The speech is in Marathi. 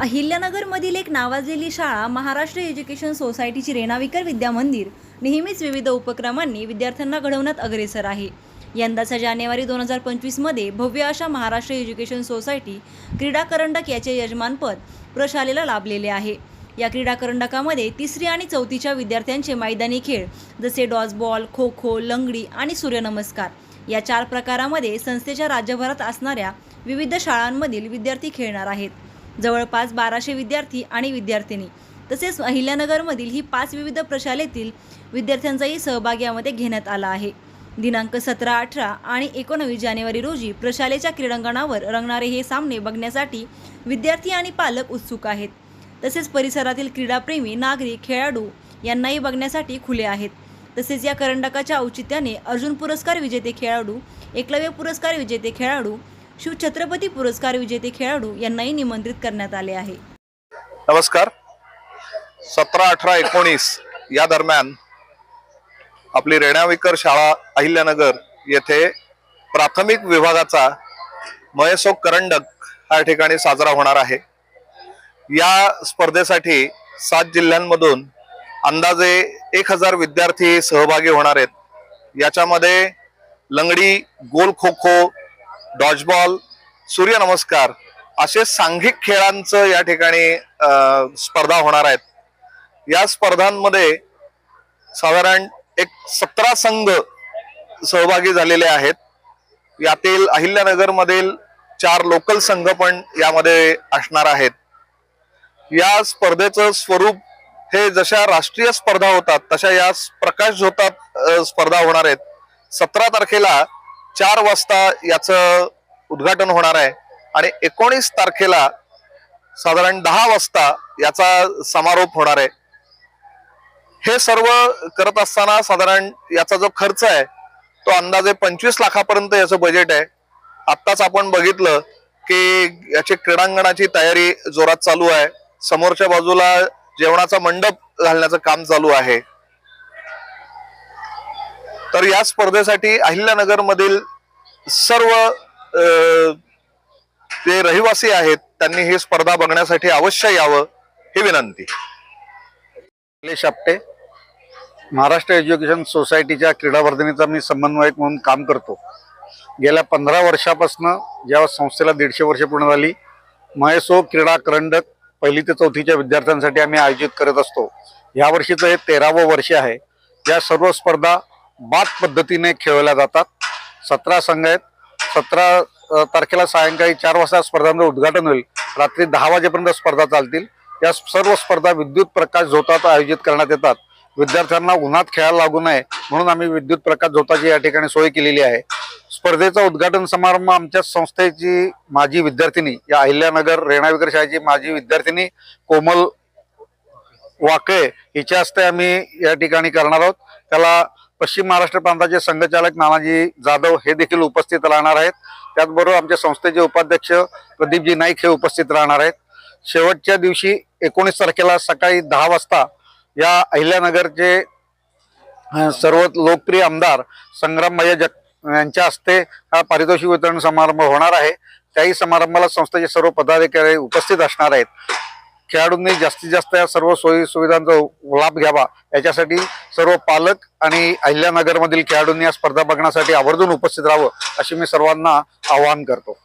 अहिल्यानगरमधील एक नावाजलेली शाळा महाराष्ट्र एज्युकेशन सोसायटीची रेणाविकर विद्या मंदिर नेहमीच विविध उपक्रमांनी विद्यार्थ्यांना घडवण्यात अग्रेसर आहे. यंदाचा जानेवारी दोन हजार पंचवीसमध्ये भव्य अशा महाराष्ट्र एज्युकेशन सोसायटी क्रीडा करंडक याचे यजमानपद प्रशालेला लाभलेले आहे. या क्रीडा करंडकामध्ये तिसरी आणि चौथीच्या विद्यार्थ्यांचे मैदानी खेळ जसे डॉजबॉल खो खो लंगडी आणि सूर्यनमस्कार. या चार प्रकारामध्ये संस्थेच्या राज्यभरात असणाऱ्या विविध शाळांमधील विद्यार्थी खेळणार आहेत. जवळपास बाराशे विद्यार्थी आणि विद्यार्थिनी. तसेच अहिल्यानगरमधील ही पाच विविध प्रशालेतील विद्यार्थ्यांचाही सहभाग यामध्ये घेण्यात आला आहे. दिनांक सतरा अठरा आणि एकोणवीस जानेवारी रोजी प्रशालेच्या क्रीडांगणावर रंगणारे हे सामने बघण्यासाठी विद्यार्थी आणि पालक उत्सुक आहेत. तसेच परिसरातील क्रीडाप्रेमी नागरिक खेळाडू यांनाही बघण्यासाठी खुले आहेत. तसेच या करंडकाच्या औचित्याने अर्जुन पुरस्कार विजेते खेळाडू एकलव्य पुरस्कार विजेते खेळाडू शिवछत्रपती पुरस्कार विजेते खेळाडू यांनाही निमंत्रित करण्यात आले आहे. नमस्कार. सतरा अठरा एकोणीस या दरम्यान आपली रेणाविकर शाळा अहिल्यानगर येथे प्राथमिक विभागाचा महेसो करंडक या ठिकाणी साजरा होणार आहे. या स्पर्धेसाठी सात जिल्ह्यांमधून अंदाजे एक हजार विद्यार्थी सहभागी होणार आहेत. याच्यामध्ये लंगडी गोल खो खो डॉजबॉल सूर्यनमस्कार असे सांघिक खेळांचं या ठिकाणी स्पर्धा होणार आहेत. या स्पर्धांमध्ये साधारण एक सतरा संघ सहभागी झालेले आहेत. यातील अहिल्यानगरमधील चार लोकल संघ पण यामध्ये असणार आहेत. या स्पर्धेचं स्वरूप हे जशा राष्ट्रीय स्पर्धा होतात तशा या प्रकाश झोतात स्पर्धा होणार आहेत. सतरा तारखेला चार वाजता याचं उद्घाटन होणार आहे. आणि एकोणीस तारखेला साधारण दहा वाजता याचा समारोप होणार आहे. हे सर्व करत असताना साधारण याचा जो खर्च आहे तो अंदाजे पंचवीस लाखापर्यंत याचं बजेट आहे. आत्ताच आपण बघितलं की याची क्रीडांगणाची तयारी जोरात चालू आहे. समोरच्या बाजूला जेवणाचा मंडप घालण्याचं काम चालू आहे. तर या स्पर्धेसाठी अहिल्यानगर मधील सर्व जे रहिवासी आहेत त्यांनी ही स्पर्धा बघण्यासाठी अवश्य यावं ही विनंती. निलेश आपटे महाराष्ट्र एज्युकेशन सोसायटीच्या क्रीडावर्धनीचा मी समन्वयक म्हणून काम करतो. गेल्या पंधरा वर्षापासून जेव्हा संस्थेला दीडशे वर्ष पूर्ण झाली महेसो क्रीडा करंडक पहिली ते चौथीच्या विद्यार्थ्यांसाठी आम्ही आयोजित करत असतो. यावर्षीचं हे तेरावं वर्ष आहे. या सर्व स्पर्धा बाद पद्धतीने खेळवल्या जातात. सतरा संघ आहेत. सतरा तारखेला सायंकाळी चार वाजता स्पर्धांचं उद्घाटन होईल. रात्री दहा वाजेपर्यंत स्पर्धा चालतील. या सर्व स्पर्धा विद्युत प्रकाश झोतात आयोजित करण्यात येतात. विद्यार्थ्यांना उन्हात खेळायला लागू नये म्हणून आम्ही विद्युत प्रकाश झोताची या ठिकाणी सोय केलेली आहे. स्पर्धेचा उद्घाटन समारंभ आमच्या संस्थेची माजी विद्यार्थिनी या अहिल्यानगर रेणाविकर शाळेची माजी विद्यार्थिनी कोमल वाकळे हिच्या हस्ते आम्ही या ठिकाणी करणार आहोत. त्याला पश्चिम महाराष्ट्र प्रांताचे संघचालक नानाजी जाधव हे देखील उपस्थित राहणार आहेत. त्याचबरोबर आमच्या संस्थेचे उपाध्यक्ष प्रदीपजी नाईक हे उपस्थित राहणार आहेत. शेवटच्या दिवशी एकोणीस तारखेला सकाळी दहा वाजता या अहिल्यानगरचे सर्व लोकप्रिय आमदार संग्रामभैया जग यांच्या हस्ते हा पारितोषिक वितरण समारंभ होणार आहे. त्याही समारंभाला संस्थेचे सर्व पदाधिकारी उपस्थित असणार आहेत. खेळाडूंनी जास्तीत जास्त या सर्व सोयी सुविधांचा लाभ घ्यावा. याच्यासाठी सर्व पालक आणि अहिल्यानगरमधील खेळाडूंनी या स्पर्धा बघण्यासाठी आवर्जून उपस्थित राहावं अशी मी सर्वांना आवाहन करतो.